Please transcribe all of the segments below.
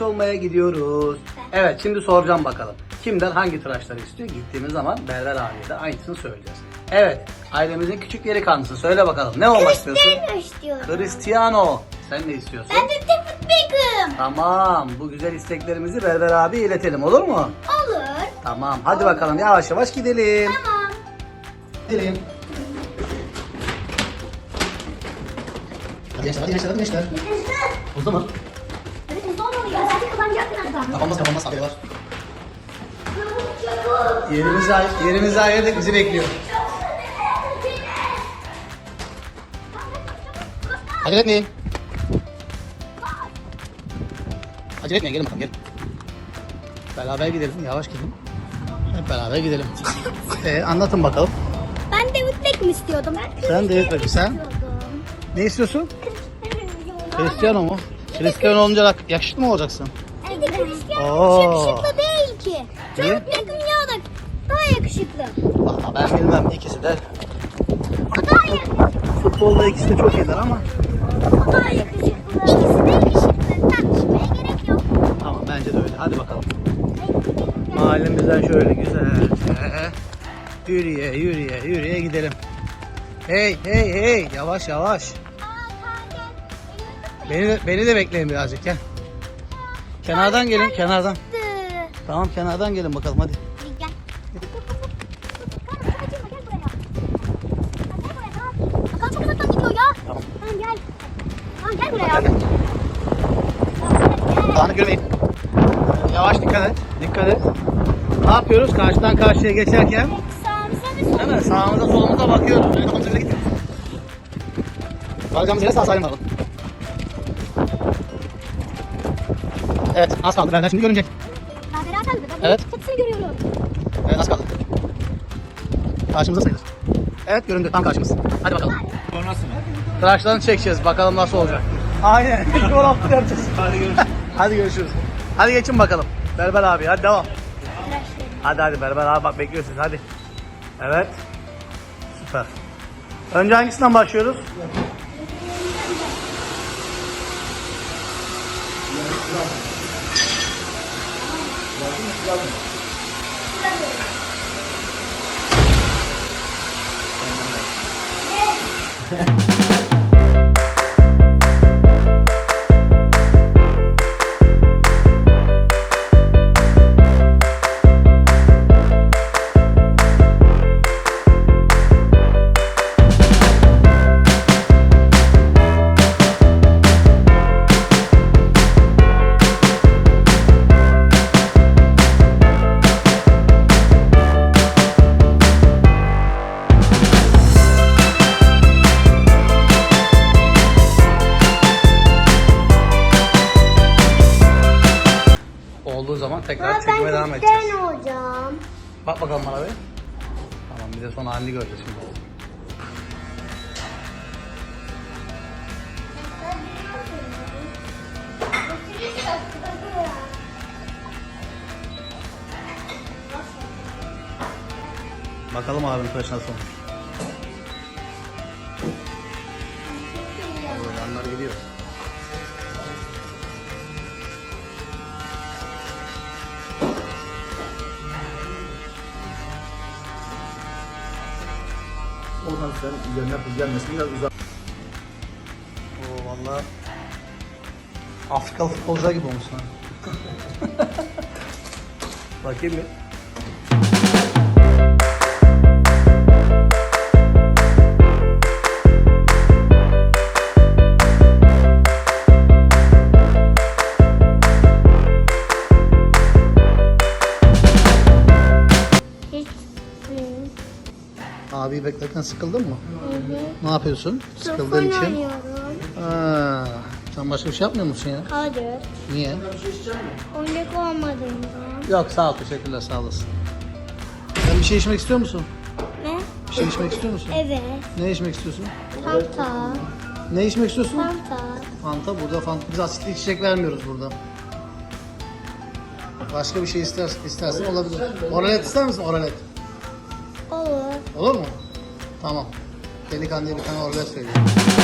tıraş olmaya gidiyoruz. Evet şimdi soracağım bakalım. Kimden hangi tıraşları istiyor? Gittiğimiz zaman Berber abiye de aynısını söyleyeceğiz. Evet ailemizin küçük delikanlısı söyle bakalım ne olmak istiyorsun? Cristiano istiyorum. Cristiano. Sen ne istiyorsun? Ben de David Beckham. Tamam bu güzel isteklerimizi Berber abi iletelim olur mu? Olur. Tamam hadi bakalım yavaş yavaş gidelim. Tamam. Gidelim. Hadi gençler hadi gençler hadi gençler. Oldu mu? Kapanmaz kapanmaz haberi var. Yerimizi, ay yerimizi ayırdık bizi bekliyor. Acele etmeyin. Acele etmeyin gelin bakalım gelin. Beraber gidelim yavaş gidin. Hep beraber gidelim. Ee, anlatın bakalım. Ben David Beckham istiyordum. Ben Sen David Beckham, sen? Ne istiyorsun? Cristiano mu? Cristiano olunca yak- yakışıklı mı olacaksın? Bir de Cristiano Oo. hiç yakışıklı değil ki. Niye? David Beckham ya da daha yakışıklı. Valla ben bilmem ikisi de. O daha yakışıklı. Futbolda ikisi de çok iyiler ama. O daha yakışıklı. İkisi de yakışıklı. Tartışmaya gerek yok. Tamam bence de öyle. Hadi bakalım. Mahallemizden şöyle güzelce yürüye yürüye yürüye gidelim. Hey hey hey yavaş yavaş. Beni de, beni de bekleyin birazcık gel. Kenardan gelin kenardan. Tamam kenardan gelin bakalım hadi. Bakalım ya. Tamam. Dağını görmeyin. Yavaş dikkat et. Dikkat et. Ne yapıyoruz? Karşıdan karşıya geçerken mi? Sağımıza solumuza bakıyoruz. Öyle kafamıza öyle gitmiyoruz. Varacağımız yere sağ salim varalım. Evet az kaldı. Benden şimdi görünecek. Ben beraber mi? Ben Evet. Çatısını görüyorum. Evet az kaldı. Karşımıza sayılır. Evet göründü. Tam karşımız. Hadi bakalım. Sonrası mı? Tıraşlarını çekeceğiz. Bakalım nasıl olacak. Aynen. Yol altı yapacağız. Hadi görüşürüz. Hadi görüşürüz. Hadi geçin bakalım. Berber abi hadi devam. Hadi hadi Berber abi bak bekliyorsunuz hadi. Evet. Süper. Önce hangisinden başlıyoruz? lông Yeah. Bak bakalım bana bir. Tamam bir de son halini göreceğiz şimdi. Bakalım abinin tıraşı nasıl olmuş. Yanlar gidiyor. Sen üzerine buz gelmesin biraz uzak. Oo valla Afrikalı futbolcular gibi olmuşsun ha. Bakayım bir. Abi beklerken sıkıldın mı? Hı hı. Ne yapıyorsun? Sıkıldığın için. oynuyorum. Sen başka bir şey yapmıyor musun ya? Hayır. Niye? Oyuncak olmadığından. Yok sağ ol teşekkürler sağ olasın. Sen bir şey içmek istiyor musun? Ne? Bir şey içmek istiyor musun? Evet. Ne içmek istiyorsun? Fanta. Ne içmek istiyorsun? Fanta. Fanta burada Fanta. Biz asitli içecek vermiyoruz burada. Başka bir şey ister, istersen olabilir. Oralet ister misin? Oralet. Olur. Olur mu? Tamam. Delikanlıya bir tane oralet söyleyeyim.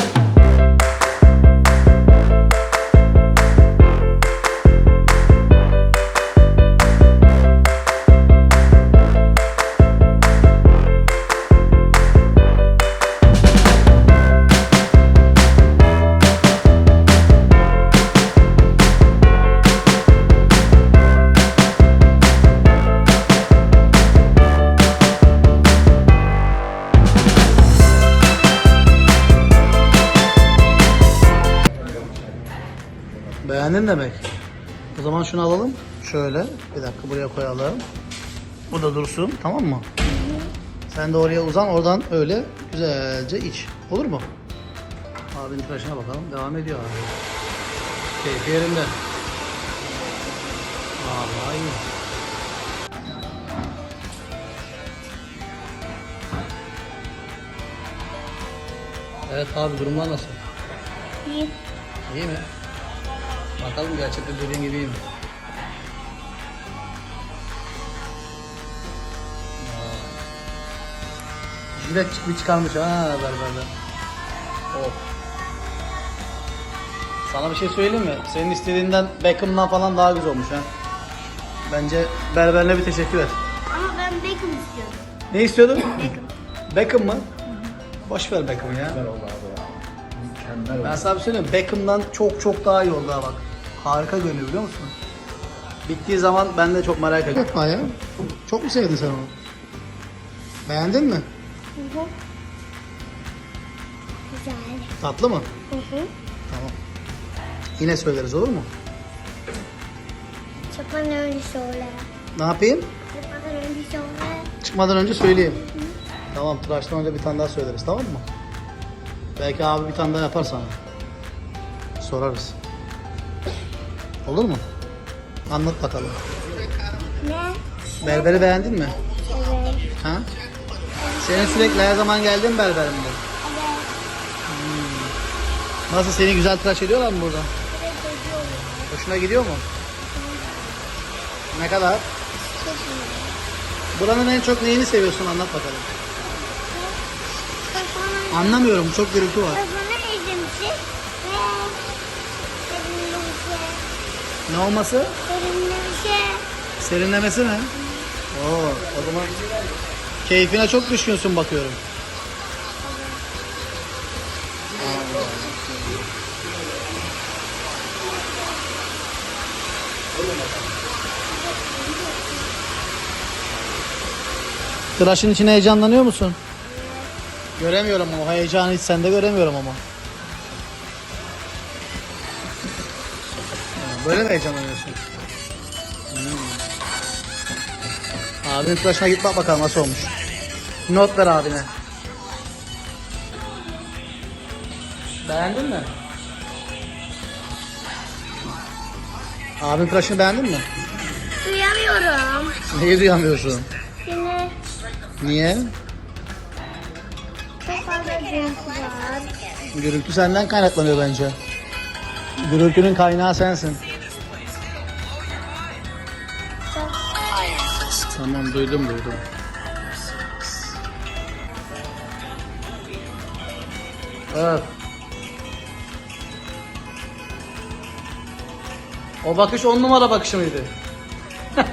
Demek. O zaman şunu alalım. Şöyle. Bir dakika buraya koyalım. Bu da dursun. Tamam mı? Sen de oraya uzan. Oradan öyle güzelce iç. Olur mu? Abinin tıraşına bakalım. Devam ediyor abi. Keyfi yerinde. Vallahi iyi. Evet abi durumlar nasıl? İyi. İyi mi? Bakalım gerçekten dediğin gibi mi? Jilet çıkmış çıkarmış ha berberde. Oh. Sana bir şey söyleyeyim mi? Senin istediğinden Beckham'dan falan daha güzel olmuş ha. Bence berberine bir teşekkür et. Ama ben Beckham istiyorum. Ne istiyordun? Beckham. Beckham mı? Boş ver Beckham'ı ya. Güzel oldu abi ya. Mükemmel Ben oldu. sana bir şey söyleyeyim. Beckham'dan çok çok daha iyi oldu ha bak. Harika görünüyor biliyor musun? Bittiği zaman ben de çok merak ediyorum. Yapma ya. Çok mu sevdin sen onu? Beğendin mi? Hı hı. Güzel. Tatlı mı? Hı hı. Tamam. Yine söyleriz olur mu? Çıkmadan önce söyle. Ne yapayım? Çıkmadan önce söyle. Çıkmadan önce söyleyeyim. Tamam tıraştan önce bir tane daha söyleriz tamam mı? Belki abi bir tane daha yapar sana. Sorarız. Olur mu? Anlat bakalım. Ne? Berberi beğendin mi? Evet. Ha? Senin sürekli her zaman geldiğin berberimde. Evet. Nasıl seni güzel tıraş ediyorlar mı burada? Evet ediyorum. Hoşuna gidiyor mu? Ne kadar? Buranın en çok neyini seviyorsun anlat bakalım. Anlamıyorum çok gürültü var. Kafana ezimsi ve serinlemesi. Ne olması? Serinlemesi. Serinlemesi mi? Oo, o zaman keyfine çok düşkünsün bakıyorum. Tıraşın içine heyecanlanıyor musun? Göremiyorum o heyecanı hiç sende göremiyorum ama. Böyle mi heyecanlanıyorsun? Abinin tıraşına git bak bakalım nasıl olmuş. Not ver abine. Beğendin mi? Abinin tıraşını beğendin mi? Duyamıyorum. Neyi duyamıyorsun? Yine Niye? çok fazla gürültü var. Gürültü senden kaynaklanıyor bence. Gürültünün kaynağı sensin. Tamam duydum duydum. Evet. O bakış on numara bakışı mıydı?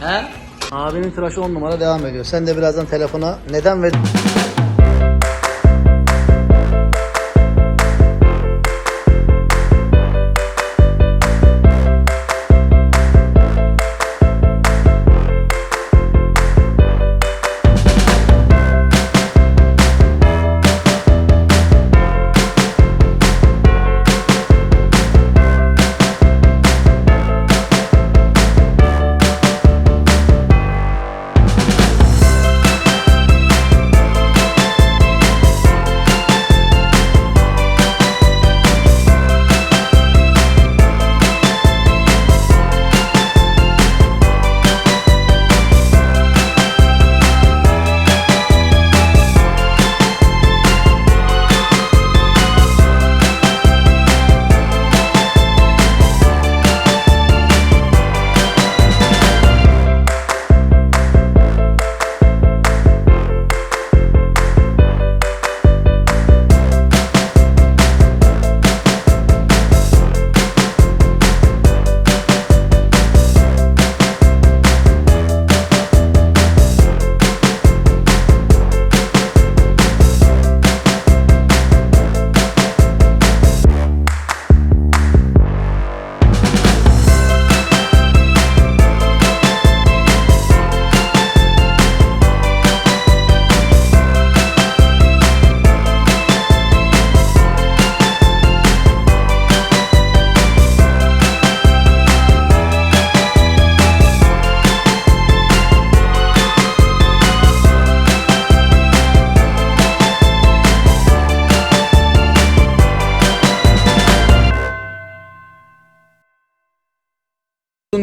He? Abinin tıraşı on numara devam ediyor. Sen de birazdan telefona neden ve...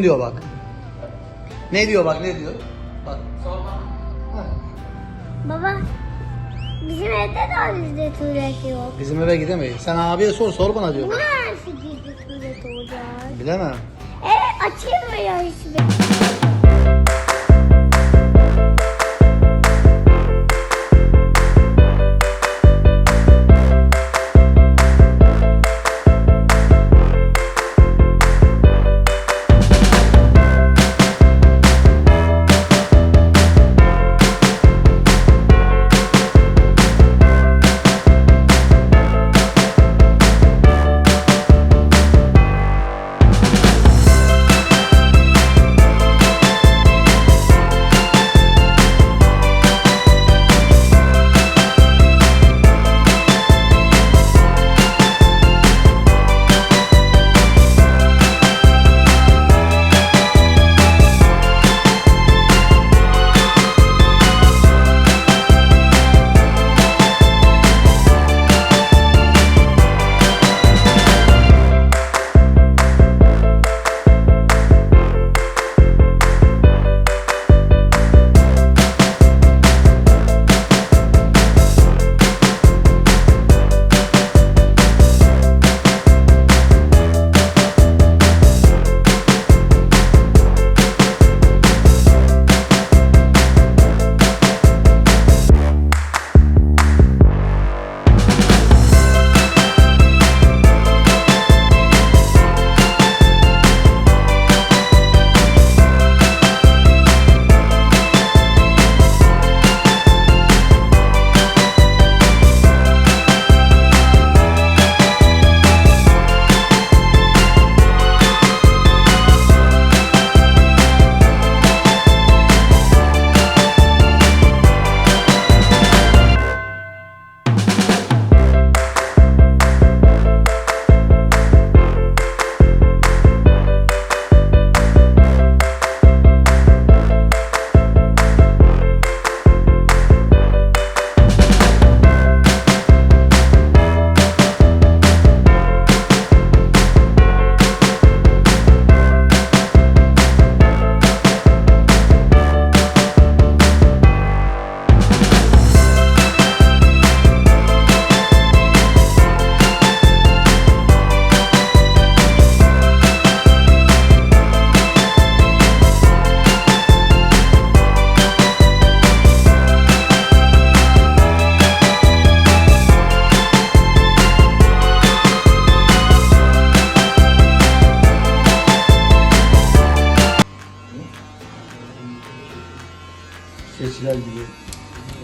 diyor bak. Ne diyor bak ne diyor? Bak. Baba bizim evde de bizde tuvalet yok. Bizim eve gidemeyiz. Sen abiye sor sor bana diyor. Nasıl gizli tuvalet olacak? Bilemem. Evet açılmıyor hiçbir.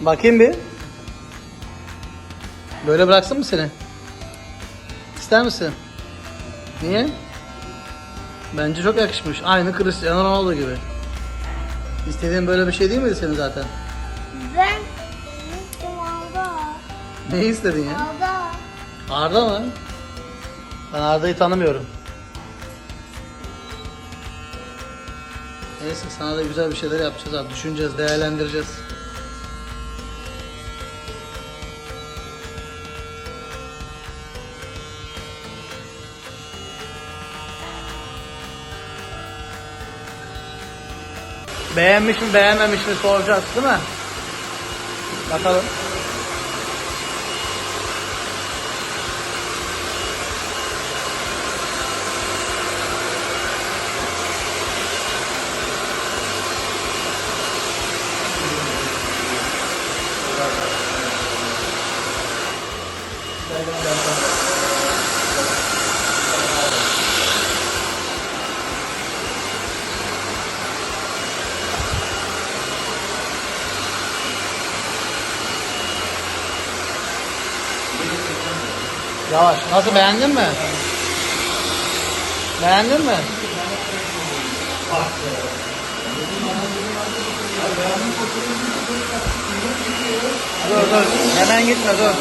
Bakayım bir. Böyle bıraksın mı seni? İster misin? Niye? Bence çok yakışmış. Aynı Cristiano Ronaldo gibi. İstediğin böyle bir şey değil miydi senin zaten? Ben gittim Arda. Ne istedin ya? Arda. Arda mı? Ben Arda'yı tanımıyorum. Neyse sana da güzel bir şeyler yapacağız abi. Düşüneceğiz, değerlendireceğiz. Beğenmiş mi beğenmemiş mi soracağız değil mi? Bakalım. Yavaş. Nasıl beğendin mi? Beğendin mi? Dur dur. Hemen gitme dur.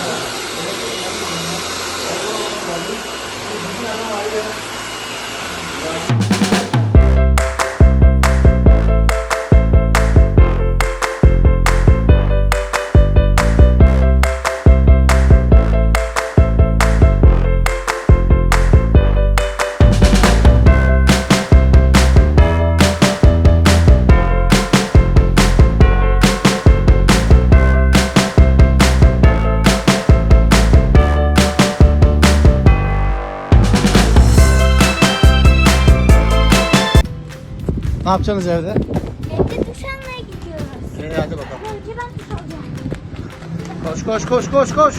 Yapacaksınız evde? Evde duş almaya gidiyoruz. İyi hadi bakalım. Önce ben duş alacağım. Koş koş koş koş koş.